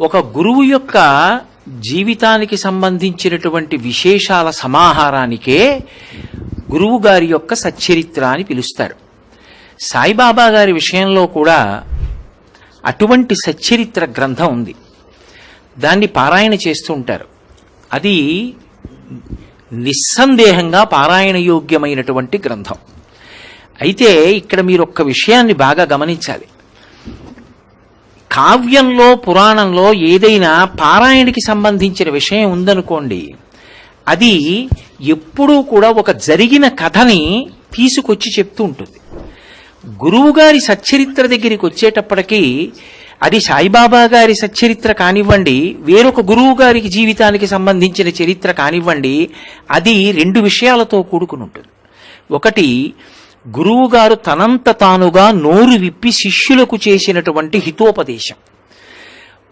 ఒక గురువు యొక్క జీవితానికి సంబంధించినటువంటి విశేషాల సమాహారానికే గురువు గారి యొక్క సచ్చరిత్ర అని పిలుస్తారు. సాయిబాబా గారి విషయంలో కూడా అటువంటి సచ్చరిత్ర గ్రంథం ఉంది. దాన్ని పారాయణ చేస్తూ ఉంటారు. అది నిస్సందేహంగా పారాయణ యోగ్యమైనటువంటి గ్రంథం. అయితే ఇక్కడ మీరు ఒక్క విషయాన్ని బాగా గమనించాలి. కావ్యంలో పురాణంలో ఏదైనా పారాయణకి సంబంధించిన విషయం ఉందనుకోండి అది ఎప్పుడూ కూడా ఒక జరిగిన కథని తీసుకొచ్చి చెప్తూ ఉంటుంది. గురువుగారి సచ్చరిత్ర దగ్గరికి వచ్చేటప్పటికీ అది సాయిబాబా గారి సచ్చరిత్ర కానివ్వండి వేరొక గురువు గారికి జీవితానికి సంబంధించిన చరిత్ర కానివ్వండి అది రెండు విషయాలతో కూడుకుని ఉంటుంది. ఒకటి గురువు గారు తనంత తానుగా నోరు విప్పి శిష్యులకు చేసినటువంటి హితోపదేశం.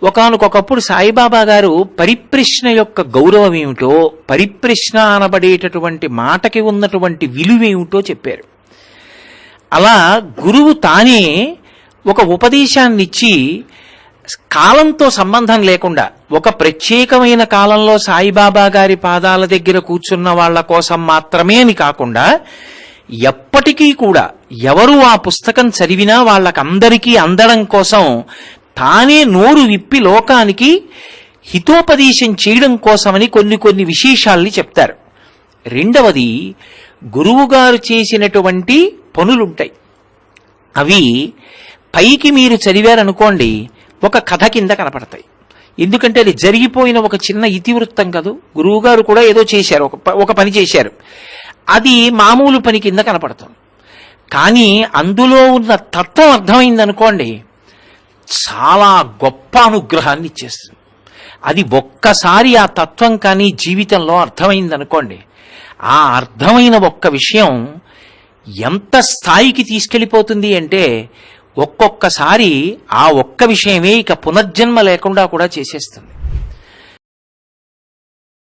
ఒకనకొకప్పుడు సాయిబాబా గారు పరిప్రశ్న యొక్క గౌరవం ఏమిటో పరిప్రశ్న అనబడేటటువంటి మాటకి ఉన్నటువంటి విలువేమిటో చెప్పారు. అలా గురువు తానే ఒక ఉపదేశాన్ని ఇచ్చి కాలంతో సంబంధం లేకుండా ఒక ప్రత్యేకమైన కాలంలో సాయిబాబా గారి పాదాల దగ్గర కూర్చున్న వాళ్ళ కోసం మాత్రమే అని కాకుండా ఎప్పటికీ కూడా ఎవరు ఆ పుస్తకం చదివినా వాళ్ళకందరికీ అందడం కోసం తానే నోరు విప్పి లోకానికి హితోపదేశం చేయడం కోసమని కొన్ని కొన్ని విశేషాల్ని చెప్తారు. రెండవది గురువుగారు చేసినటువంటి పనులుంటాయి. అవి పైకి మీరు చదివారనుకోండి ఒక కథ కింద కనపడతాయి. ఎందుకంటే అది జరిగిపోయిన ఒక చిన్న ఇతివృత్తం కదూ? గురువుగారు కూడా ఏదో చేశారు ఒక ప- ఒక పని చేశారు. అది మామూలు పని కింద కనపడుతుంది. కానీ అందులో ఉన్న తత్వం అర్థమైందనుకోండి చాలా గొప్ప అనుగ్రహాన్ని ఇచ్చేస్తుంది. అది ఒక్కసారి ఆ తత్వం కానీ జీవితంలో అర్థమైందనుకోండి ఆ అర్థమైన ఒక్క విషయం ఎంత స్థాయికి తీసుకెళ్ళిపోతుంది అంటే ఒక్కొక్కసారి ఆ ఒక్క విషయమే ఇక పునర్జన్మ లేకుండా కూడా చేసేస్తుంది.